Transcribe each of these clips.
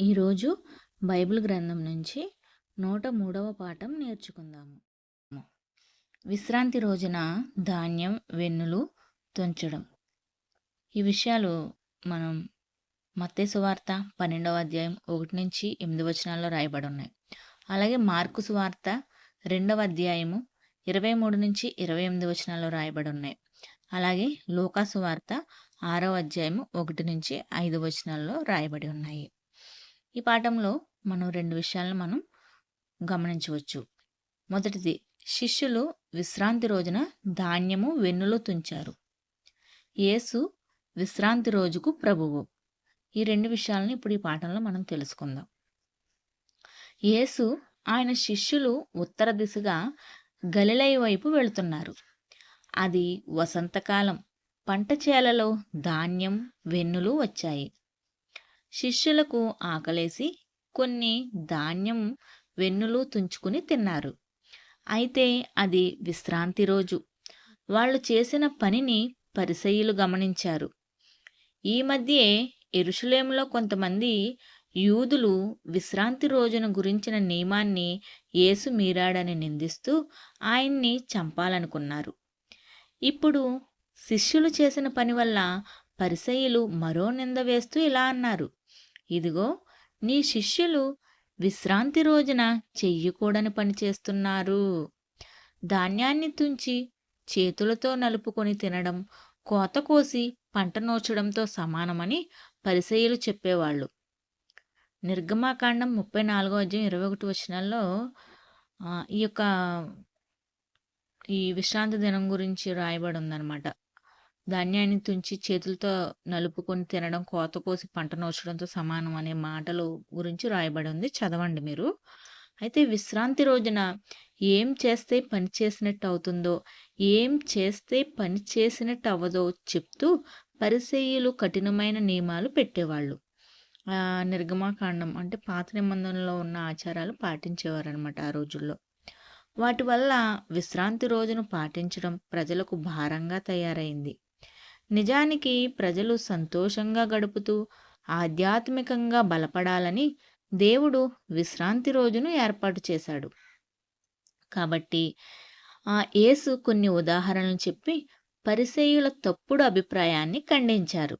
ఈరోజు బైబిల్ గ్రంథం నుంచి నూట మూడవ పాఠం నేర్చుకుందాము. విశ్రాంతి రోజున ధాన్యం వెన్నులు తుంచడం. ఈ విషయాలు మనం మత్తే సువార్త పన్నెండవ అధ్యాయం ఒకటి నుంచి ఎనిమిది వచనాల్లో రాయబడి ఉన్నాయి. అలాగే మార్కు సువార్త రెండవ అధ్యాయము ఇరవై మూడు నుంచి ఇరవై ఎనిమిది వచనాల్లో రాయబడి ఉన్నాయి. అలాగే లోకాసు వార్త ఆరవ అధ్యాయము ఒకటి నుంచి ఐదు వచనాల్లో రాయబడి ఉన్నాయి. ఈ పాఠంలో మనం రెండు విషయాలను మనం గమనించవచ్చు. మొదటిది శిష్యులు విశ్రాంతి రోజున ధాన్యము వెన్నులో తుంచారు. యేసు విశ్రాంతి రోజుకు ప్రభువు. ఈ రెండు విషయాలను ఇప్పుడు ఈ పాఠంలో మనం తెలుసుకుందాం. యేసు ఆయన శిష్యులు ఉత్తర దిశగా గలిలయ వైపు వెళుతున్నారు. అది వసంతకాలం. పంట చేలలో ధాన్యం వెన్నులు వచ్చాయి. శిష్యులకు ఆకలేసి కొన్ని ధాన్యం వెన్నులు తుంచుకుని తిన్నారు. అయితే అది విశ్రాంతి రోజు. వాళ్ళు చేసిన పనిని పరిసయ్యులు గమనించారు. ఈ మధ్యే ఎరుషులేములో కొంతమంది యూదులు విశ్రాంతి రోజున గురించిన నియమాన్ని యేసు మీరాడని నిందిస్తూ ఆయన్ని చంపాలనుకున్నారు. ఇప్పుడు శిష్యులు చేసిన పని వల్ల పరిసయ్యులు మరో నింద వేస్తూ ఇలా అన్నారు. ఇదిగో నీ శిష్యులు విశ్రాంతి రోజున చెయ్యకూడని పని చేస్తున్నారు. ధాన్యాన్ని తుంచి చేతులతో నలుపుకొని తినడం కోత కోసి పంట నోచడంతో సమానమని పరిసయ్యులు చెప్పేవాళ్ళు. నిర్గమాకాండం ముప్పై నాలుగో అధ్యాయం ఇరవై ఒకటి వచనాల్లో ఈ యొక్క ఈ విశ్రాంతి దినం గురించి రాయబడి ఉందన్నమాట. ధాన్యాన్ని తుంచి చేతులతో నలుపుకొని తినడం కోత కోసి పంట నోచడంతో సమానం అనే మాటలు గురించి రాయబడి ఉంది. చదవండి మీరు. అయితే విశ్రాంతి రోజున ఏం చేస్తే పని చేసినట్టు అవుతుందో ఏం చేస్తే పని చేసినట్టు అవ్వదో చెప్తూ పరిసేయులు కఠినమైన నియమాలు పెట్టేవాళ్ళు. నిర్గమాకాండం అంటే పాత నిబంధనలో ఉన్న ఆచారాలు పాటించేవారు అనమాట ఆ రోజుల్లో. వాటి వల్ల విశ్రాంతి రోజును పాటించడం ప్రజలకు భారంగా తయారైంది. నిజానికి ప్రజలు సంతోషంగా గడుపుతూ ఆధ్యాత్మికంగా బలపడాలని దేవుడు విశ్రాంతి రోజును ఏర్పాటు చేశాడు. కాబట్టి ఆ యేసు కొన్ని ఉదాహరణలు చెప్పి పరిసేయుల తప్పుడు అభిప్రాయాన్ని ఖండించారు.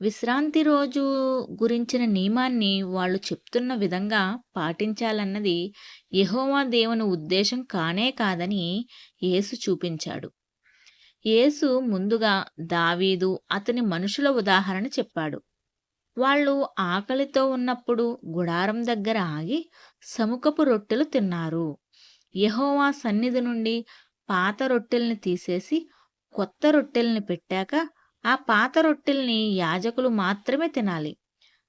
విశ్రాంతి రోజు గురించిన నియమాన్ని వాళ్ళు చెప్తున్న విధంగా పాటించాలన్నది యహోవా దేవుని ఉద్దేశం కానే కాదని యేసు చూపించాడు. యేసు ముందుగా దావీదు అతని మనుషుల ఉదాహరణ చెప్పాడు. వాళ్ళు ఆకలితో ఉన్నప్పుడు గుడారం దగ్గర ఆగి సముఖపు రొట్టెలు తిన్నారు. యహోవా సన్నిధి నుండి పాత రొట్టెల్ని తీసేసి కొత్త రొట్టెల్ని పెట్టాక ఆ పాత రొట్టెల్ని యాజకులు మాత్రమే తినాలి.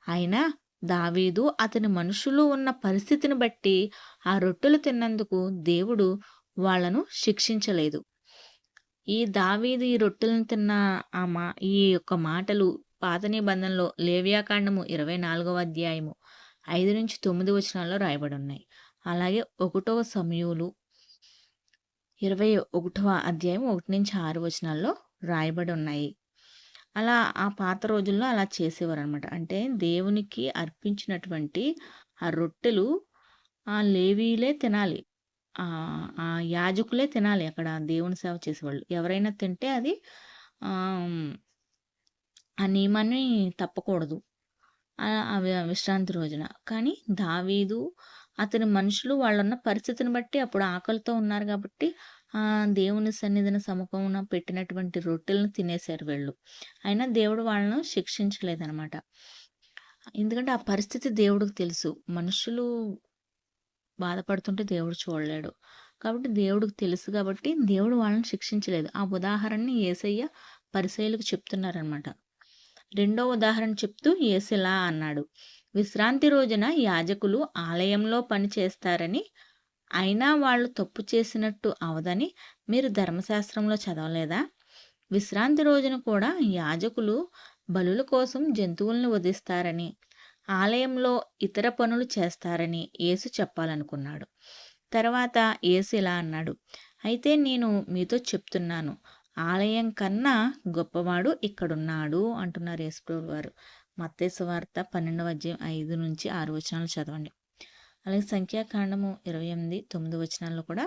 అయినా దావీదు అతని మనుషులు ఉన్న పరిస్థితిని బట్టి ఆ రొట్టెలు తిన్నందుకు దేవుడు వాళ్ళను శిక్షించలేదు. ఈ దావీదు ఈ రొట్టెలను తిన్న ఆ మా ఈ యొక్క మాటలు పాత నిబంధనలో లేవ్యాకాండము ఇరవై నాలుగవ అధ్యాయము ఐదు నుంచి తొమ్మిది వచనాల్లో రాయబడి ఉన్నాయి అలాగే ఒకటవ సమయంలో ఇరవై ఒకటవ అధ్యాయం ఒకటి నుంచి ఆరు వచనాల్లో రాయబడి ఉన్నాయి అలా ఆ పాత రోజుల్లో అలా చేసేవారు అనమాట అంటే దేవునికి అర్పించినటువంటి ఆ రొట్టెలు ఆ లేవీలే తినాలి. ఆ యాజకులే తినాలి అక్కడ దేవుని సేవ చేసేవాళ్ళు. ఎవరైనా తింటే అది ఆ నియమాన్ని తప్పకూడదు. అవి విశ్రాంతి రోజున. కానీ దావీదు అతని మనుషులు వాళ్ళున్న పరిస్థితిని బట్టి అప్పుడు ఆకలితో ఉన్నారు కాబట్టి ఆ దేవుని సన్నిధిని సమకమున పెట్టినటువంటి రొట్టెలను తినేశారు వీళ్ళు. అయినా దేవుడు వాళ్ళను శిక్షించలేదనమాట ఎందుకంటే ఆ పరిస్థితి దేవుడికి తెలుసు. మనుషులు బాధపడుతుంటే దేవుడు చూడలేడు. కాబట్టి దేవుడికి తెలుసు కాబట్టి దేవుడు వాళ్ళని శిక్షించలేదు. ఆ ఉదాహరణని ఏసయ్య పరిశైలకు చెప్తున్నారనమాట రెండో ఉదాహరణ చెప్తూ ఏసిలా అన్నాడు. విశ్రాంతి రోజున యాజకులు ఆలయంలో పని చేస్తారని అయినా వాళ్ళు తప్పు చేసినట్టు అవదని మీరు ధర్మశాస్త్రంలో చదవలేదా? విశ్రాంతి రోజున కూడా యాజకులు బలుల కోసం జంతువులను వధిస్తారని ఆలయంలో ఇతర పనులు చేస్తారని యేసు చెప్పాలనుకున్నాడు. తర్వాత యేసు ఇలా అన్నాడు అయితే నేను మీతో చెప్తున్నాను ఆలయం కన్నా గొప్పవాడు ఇక్కడున్నాడు అంటున్నారు యేసుప్రభు వారు మత్తేసు వార్త పన్నెండవ అధ్యాయం ఐదు నుంచి ఆరు వచనాలు చదవండి. అలాగే సంఖ్యాకాండము ఇరవై ఎనిమిది తొమ్మిది వచనాల్లో కూడా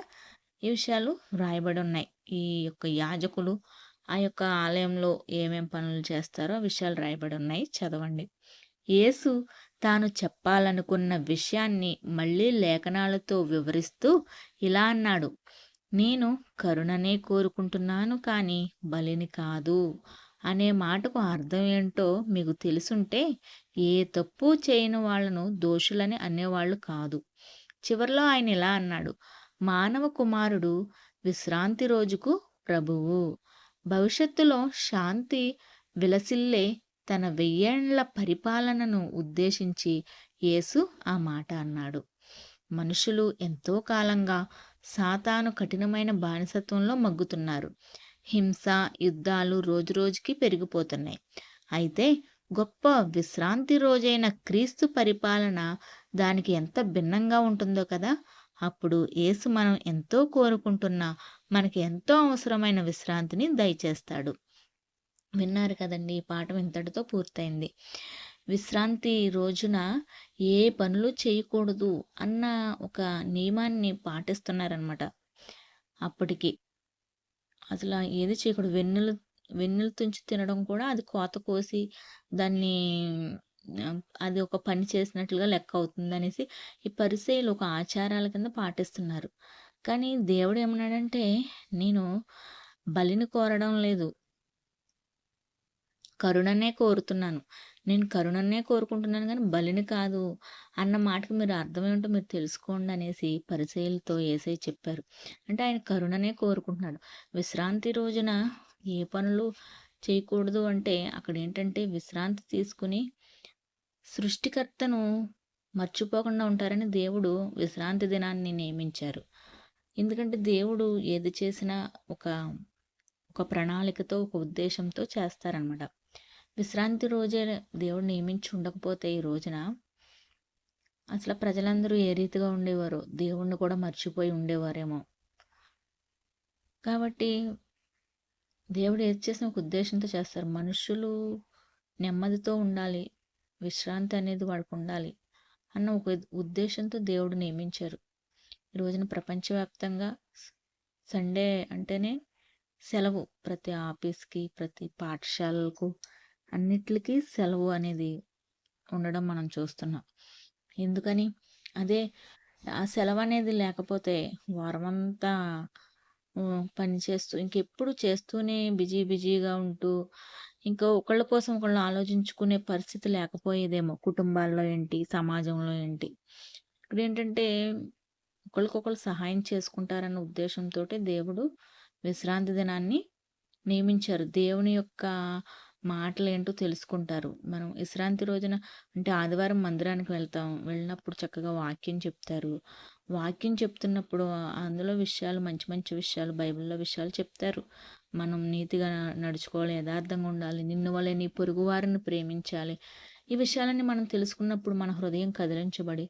ఈ విషయాలు వ్రాయబడి ఉన్నాయి. ఈ యొక్క యాజకులు ఆ యొక్క ఆలయంలో ఏమేం పనులు చేస్తారో ఆ విషయాలు రాయబడి ఉన్నాయి. చదవండి. యేసు తాను చెప్పాలనుకున్న విషయాన్ని మళ్ళీ లేఖనాలతో వివరిస్తూ ఇలా అన్నాడు నేను కరుణనే కోరుకుంటున్నాను కానీ బలిని కాదు అనే మాటకు అర్థం ఏంటో మీకు తెలుసుంటే ఏ తప్పు చేయని వాళ్ళను దోషులని అనేవాళ్ళు కాదు. చివరిలో ఆయన ఇలా అన్నాడు మానవ కుమారుడు విశ్రాంతి రోజుకు ప్రభువు. భవిష్యత్తులో శాంతి విలసిల్లే తన వెయ్యేండ్ల పరిపాలనను ఉద్దేశించి యేసు ఆ మాట అన్నాడు. మనుషులు ఎంతో కాలంగా సాతాను కఠినమైన బానిసత్వంలో మగ్గుతున్నారు. హింస యుద్ధాలు రోజురోజుకి పెరిగిపోతున్నాయి. అయితే గొప్ప విశ్రాంతి రోజైన క్రీస్తు పరిపాలన దానికి ఎంత భిన్నంగా ఉంటుందో కదా! అప్పుడు యేసు మనం ఎంతో కోరుకుంటున్న మనకి ఎంతో అవసరమైన విశ్రాంతిని దయచేస్తాడు. విన్నారు కదండి ఈ పాఠం ఇంతటితో పూర్తయింది. విశ్రాంతి రోజున ఏ పనులు చేయకూడదు అన్న ఒక నియమాన్ని పాటిస్తున్నారనమాట అప్పటికి అసలు ఏది చేయకూడదు. వెన్నులు వెన్నులు తుంచి తినడం కూడా అది కోత కోసి దాన్ని అది ఒక పని చేసినట్లుగా లెక్క అవుతుంది అనేసి ఈ పరిచయలు ఒక ఆచారాల కింద పాటిస్తున్నారు. కానీ దేవుడు ఏమన్నాడంటే నేను బలిని కోరడం లేదు. కరుణనే కోరుతున్నాను. నేను కరుణనే కోరుకుంటున్నాను కానీ బలిని కాదు. అన్న మాటకు మీరు అర్థమేమిటో మీరు తెలుసుకోండి అనేసి పరిచయలతో ఏసై చెప్పారు. అంటే ఆయన కరుణనే కోరుకుంటున్నాడు. విశ్రాంతి రోజున ఏ పనులు చేయకూడదు అంటే అక్కడ ఏంటంటే విశ్రాంతి తీసుకుని సృష్టికర్తను మర్చిపోకుండా ఉంటారని దేవుడు విశ్రాంతి దినాన్ని నియమించారు. ఎందుకంటే దేవుడు ఏది చేసినా ఒక ఒక ప్రణాళికతో ఒక ఉద్దేశంతో చేస్తారనమాట విశ్రాంతి రోజే దేవుడు నియమించి ఉండకపోతే ఈ రోజున అసలు ప్రజలందరూ ఏ రీతిగా ఉండేవారు దేవుణ్ణి కూడా మర్చిపోయి ఉండేవారేమో. కాబట్టి దేవుడు ఏది చేసిన ఒక ఉద్దేశంతో చేస్తారు. మనుషులు నెమ్మదితో ఉండాలి విశ్రాంతి అనేది వాడికి ఉండాలి అన్న ఒక ఉద్దేశంతో దేవుడు నియమించారు. ఈ రోజున ప్రపంచవ్యాప్తంగా సండే అంటేనే సెలవు. ప్రతి ఆఫీస్కి ప్రతి పాఠశాలలకు అన్నిటికీ సెలవు అనేది ఉండడం మనం చూస్తున్నాం. ఎందుకని? అదే ఆ సెలవు అనేది లేకపోతే వారమంతా పని చేస్తూ ఇంకెప్పుడు చేస్తూనే బిజీ బిజీగా ఉంటూ ఇంకా ఒకళ్ళ కోసం ఒకళ్ళు ఆలోచించుకునే పరిస్థితి లేకపోయేదేమో కుటుంబాల్లో ఏంటి సమాజంలో ఏంటి. ఇక్కడ ఏంటంటే ఒకరికొకరు సహాయం చేసుకుంటారన్న ఉద్దేశంతో దేవుడు విశ్రాంతి దినాన్ని నియమించారు. దేవుని యొక్క మాటలేంటో తెలుసుకుంటారు. మనం విశ్రాంతి రోజున అంటే ఆదివారం మందిరానికి వెళ్తాం. వెళ్ళినప్పుడు చక్కగా వాక్యం చెప్తారు. వాక్యం చెప్తున్నప్పుడు అందులో విషయాలు మంచి మంచి విషయాలు బైబిల్లో విషయాలు చెప్తారు. మనం నీతిగా నడుచుకోవాలి యథార్థంగా ఉండాలి నిన్ను వల్ల నీ పొరుగు వారిని ప్రేమించాలి. ఈ విషయాలన్నీ మనం తెలుసుకున్నప్పుడు మన హృదయం కదిలించబడి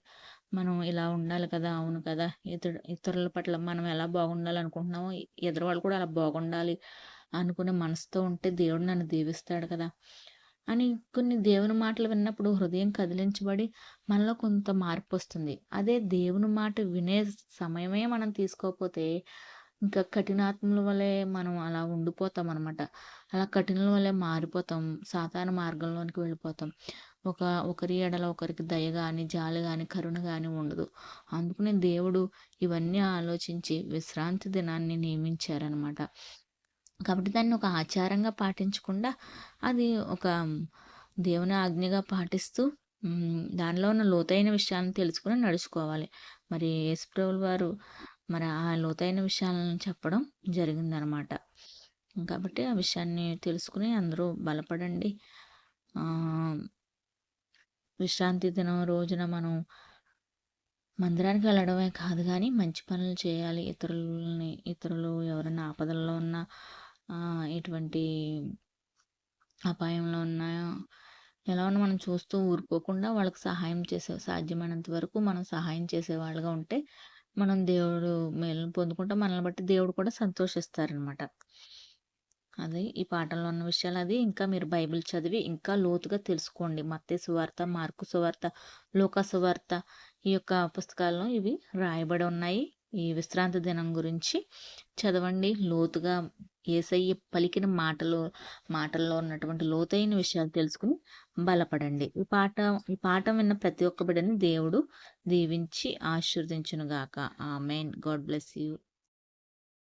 మనం ఇలా ఉండాలి కదా అవును కదా ఇతడు ఇతరుల పట్ల మనం ఎలా బాగుండాలి అనుకుంటున్నామో ఎదురు వాళ్ళు కూడా అలా బాగుండాలి. అనుకునే మనసుతో ఉంటే దేవుడు నన్ను దీవిస్తాడు కదా అని కొన్ని దేవుని మాటలు విన్నప్పుడు హృదయం కదిలించబడి మనలో కొంత మార్పు వస్తుంది. అదే దేవుని మాట వినే సమయమే మనం తీసుకోకపోతే ఇంకా కఠినాత్మల వలె మనం అలా ఉండిపోతాం అనమాట అలా కఠినల వలె మారిపోతాం. సాధారణ మార్గంలోనికి వెళ్ళిపోతాం. ఒక ఒకరి ఎడల ఒకరికి దయ కానీ జాలి కానీ కరుణ కానీ ఉండదు. అందుకనే దేవుడు ఇవన్నీ ఆలోచించి విశ్రాంతి దినాన్ని నియమించారనమాట కాబట్టి దాన్ని ఒక ఆచారంగా పాటించకుండా అది ఒక దేవుని ఆజ్ఞగా పాటిస్తూ దానిలో ఉన్న లోతైన విషయాలను తెలుసుకుని నడుచుకోవాలి. మరి యేసుప్రభుల వారు మరి ఆ లోతైన విషయాలను చెప్పడం జరిగిందనమాట. కాబట్టి ఆ విషయాన్ని తెలుసుకుని అందరూ బలపడండి. విశ్రాంతి దినం రోజున మనం మందిరానికి వెళ్ళడమే కాదు కానీ మంచి పనులు చేయాలి. ఇతరులని ఇతరులు ఎవరైనా ఆపదల్లో ఉన్నా ఎటువంటి అపాయంలో ఉన్నాయో ఎలా ఉన్నా మనం చూస్తూ ఊరుకోకుండా వాళ్ళకి సహాయం చేసే సాధ్యమైనంత వరకు మనం సహాయం చేసేవాళ్ళుగా ఉంటే మనం దేవుడు మేలు పొందుకుంటాం. మనల్ని బట్టి దేవుడు కూడా సంతోషిస్తారనమాట అది ఈ పాఠంలో ఉన్న విషయాలు అది. ఇంకా మీరు బైబిల్ చదివి ఇంకా లోతుగా తెలుసుకోండి. మత్తే సువార్త మార్కు సువార్త లోకా సువార్త ఈ యొక్క పుస్తకాల్లో ఇవి రాయబడి ఉన్నాయి. ఈ విశ్రాంతి దినం గురించి చదవండి. లోతుగా ఏసయ్య పలికిన మాటలు మాటల్లో ఉన్నటువంటి లోతైన విషయాలు తెలుసుకుని బలపడండి. ఈ పాట ఈ పాఠం విన్న ప్రతి ఒక్క బిడ్డని దేవుడు దీవించి ఆశీర్వదించునుగాక. ఆ మెయిన్ గాడ్ బ్లెస్ యూ.